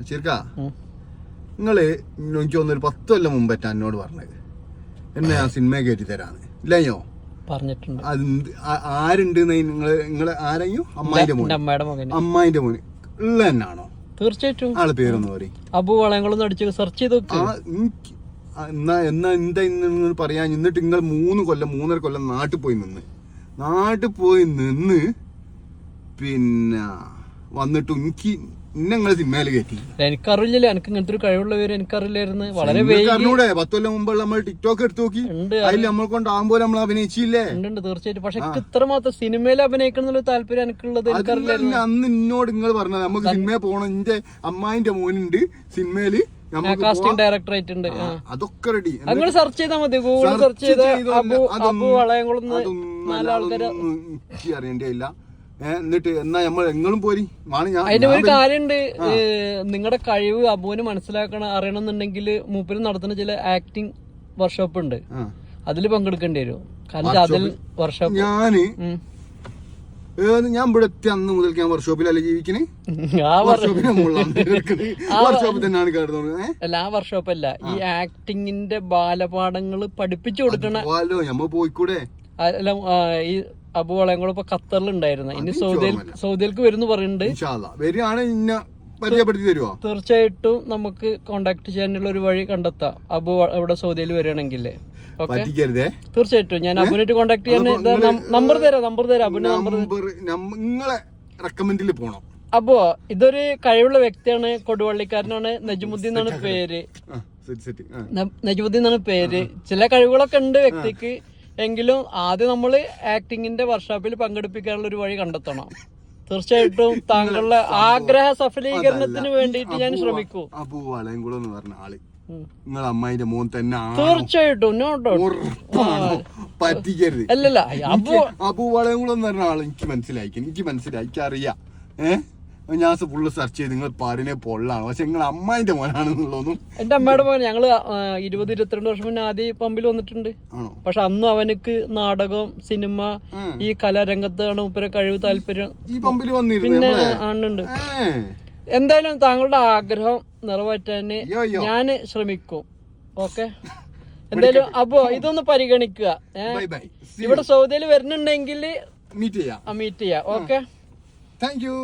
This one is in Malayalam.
ശരിക്കാ? ഉം. നിങ്ങൾ എനിക്ക് തോന്നുന്നു ഒരു പത്ത് കൊല്ലം മുമ്പേറ്റ എന്നോട് പറഞ്ഞത്. എന്നെ ആ സിനിമ കയറ്റി തരാന്ന്. ഇല്ലയോ? പറഞ്ഞിട്ടുണ്ട്. അത് ആരുണ്ട് നിങ്ങൾ നിങ്ങൾ ആരെയും? അമ്മായിന്റെ മോൻ അമ്മായിന്റെ മോന്. ഉള്ള തന്നെയാണോ തീർച്ചയായിട്ടും. ആളെ പേരൊന്നു പറയും. അബു വളയങ്ങളൊന്നും അടിച്ച് സെർച്ച് ചെയ്ത് എന്നാ എന്നാ എന്താ ഇന്ന് പറയാ പറയാൻ? എന്നിട്ട് നിങ്ങൾ മൂന്ന് കൊല്ലം മൂന്നര കൊല്ലം നാട്ടിൽ പോയി നിന്ന്. നാട്ടിൽ പോയി നിന്ന് പിന്നെ വന്നിട്ട് എനിക്ക് നിങ്ങൾ സിനിമയിൽ കയറ്റി. എനിക്കറിയില്ല എനിക്ക് ഇങ്ങനത്തെ ഒരു കഴിവുള്ള പേര് എനിക്കറിയില്ലായിരുന്നു. വളരെ അറിഞ്ഞൂടെ പത്ത് കൊല്ലം മുമ്പ് നമ്മൾ ടിക്ടോക്ക് എടുത്തു നോക്കി. അതിൽ നമ്മൾ കൊണ്ടാകുമ്പോൾ നമ്മൾ അഭിനയിച്ചില്ലേ? ഉണ്ട് തീർച്ചയായിട്ടും. പക്ഷെ ഇത്രമാത്രം ഇത്ര മാത്രം സിനിമയിൽ അഭിനയിക്കണം എന്നുള്ള താല്പര്യം എനിക്കുള്ളത് എനിക്കറിയില്ല അന്ന് എന്നോട് നിങ്ങൾ പറഞ്ഞത് നമുക്ക് സിനിമയിൽ പോകണം എന്റെ അമ്മായിന്റെ മോനുണ്ട് സിനിമയിൽ കാസ്റ്റിംഗ് ഡയറക്ടർ ആയിട്ടുണ്ട്. അതൊക്കെ റെഡി അങ്ങനെ സെർച്ച് ചെയ്താൽ മതി ഗൂഗിൾ സെർച്ച് ചെയ്താൽ അബു അബു നാലാൾക്കാര് അറിയണ്ടേയില്ല. ഏ, എന്നിട്ട് എന്നാ നമ്മൾ എങ്ങളും പോരി? അതിന്റെ ഒരു കാര്യമുണ്ട് നിങ്ങളുടെ കഴിവ് അബുവിന് മനസ്സിലാക്കണം അറിയണമെന്നുണ്ടെങ്കിൽ മൂപ്പര് നടത്തുന്ന ചില ആക്ടിങ് വർക്ക്ഷോപ്പ് ഉണ്ട്. അതിൽ പങ്കെടുക്കേണ്ടി വരും. കാരണം അതിൽ വർക്ക്ഷോപ്പ് ഞാൻ ഞാൻ ഇവിടെ എത്തി അന്ന് മുതൽ ഞാൻ വർക്ക്ഷോപ്പിലല്ല ജീവിക്കണേ. ആ വർ- വർക്ക്ഷോപ്പിൽ തന്നെയാണ് കിടന്നത്. അല്ല ആ വർക്ക്ഷോപ്പ് അല്ല. ഈ ആക്ടിങ്ങിന്റെ ബാലപാഠങ്ങൾ പഠിപ്പിച്ചു കൊടുക്കണ പോവാലോ നമ്മ പോയിക്കൂടെ? അല്ല ഈ അബു വളയംകുളം ഇപ്പൊ ഖത്തറിൽ ഉണ്ടായിരുന്നു ഇനി സൗദി സൗദിയിലേക്ക് വരുന്നു പറയുന്നുണ്ട് ഇൻഷാല്ല വരികയാണ് ഇന്ന പരിചയപ്പെടുത്തി തരുവോ? തീർച്ചയായിട്ടും നമുക്ക് കോണ്ടാക്ട് ചെയ്യാനുള്ള ഒരു വഴി കണ്ടെത്താം. അബു ഇവിടെ സൗദിയിൽ വരികയാണെങ്കിൽ തീർച്ചയായിട്ടും. ഞാൻ അബുനായിട്ട് കോണ്ടാക്ട് ചെയ്യാൻ നമ്പർ തരാം നമ്പർ തരാം. അബുനെ നമ്പർ നമ്പർ നിങ്ങളെ റെക്കമെൻഡിൽ പോണം. അബു ഇതൊരു കഴിവുള്ള വ്യക്തിയാണ്. കൊടുവള്ളിക്കാരനാണ്. നജുമുദ്ദീൻ എന്നാണ് പേര്. നജമുദ്ദീൻ എന്നാണ് പേര്. ചില കഴിവുകളൊക്കെ ഉണ്ട് വ്യക്തിക്ക്. എങ്കിലും ആദ്യം നമ്മൾ ആക്ടിങ്ങിന്റെ വർക്ക്ഷോപ്പിൽ പങ്കെടുപ്പിക്കാനുള്ള ഒരു വഴി കണ്ടെത്തണം. തീർച്ചയായിട്ടും താങ്കളുടെ ആഗ്രഹ സഫലീകരണത്തിന് വേണ്ടിയിട്ട് ഞാൻ ശ്രമിക്കൂ. എന്ന് പറഞ്ഞ ആൾ. ഉം. നിങ്ങളെ അമ്മായിന്റെ മോൻ തന്നെ തീർച്ചയായിട്ടും പറ്റിക്കരുത്. അല്ലല്ല അബു വളയംകുളം എന്ന് പറഞ്ഞ ആൾ എനിക്ക് മനസ്സിലായി. എനിക്ക് മനസ്സിലായി എനിക്ക് അറിയാം ഏഹ് ഞാൻ ഫുള്ള് സെർച്ച് ചെയ്ത് നിങ്ങൾ പാടിനെ പൊള്ളാണ്. പക്ഷെ നിങ്ങൾ അമ്മായിന്റെ മോനാണെന്നുള്ളതൊന്നും എന്റെ അമ്മയുടെ മോൻ ഞങ്ങൾ ഇരുപത് ഇരുപത്തിരണ്ട് വർഷം മുന്നേ ആദ്യം പമ്പിൽ വന്നിട്ടുണ്ട്. പക്ഷെ അന്നും അവനക്ക് നാടകം സിനിമ. ഈ കലാരംഗത്താണ് ഉപ്പര കഴിവ് താല്പര്യം. ഈ പമ്പിൽ വന്നിരുന്നു പിന്നെ ആണുണ്ട്. എന്തായാലും താങ്കളുടെ ആഗ്രഹം നിറവേറ്റാന് ഞാൻ ശ്രമിക്കും. ഓക്കെ? എന്തായാലും അപ്പോ ഇതൊന്ന് പരിഗണിക്കുക. ഇവിടെ സൗദിയിൽ വരുന്നുണ്ടെങ്കിൽ മീറ്റ് ചെയ്യാം. മീറ്റ് ചെയ്യാം. ഓക്കെ? Thank U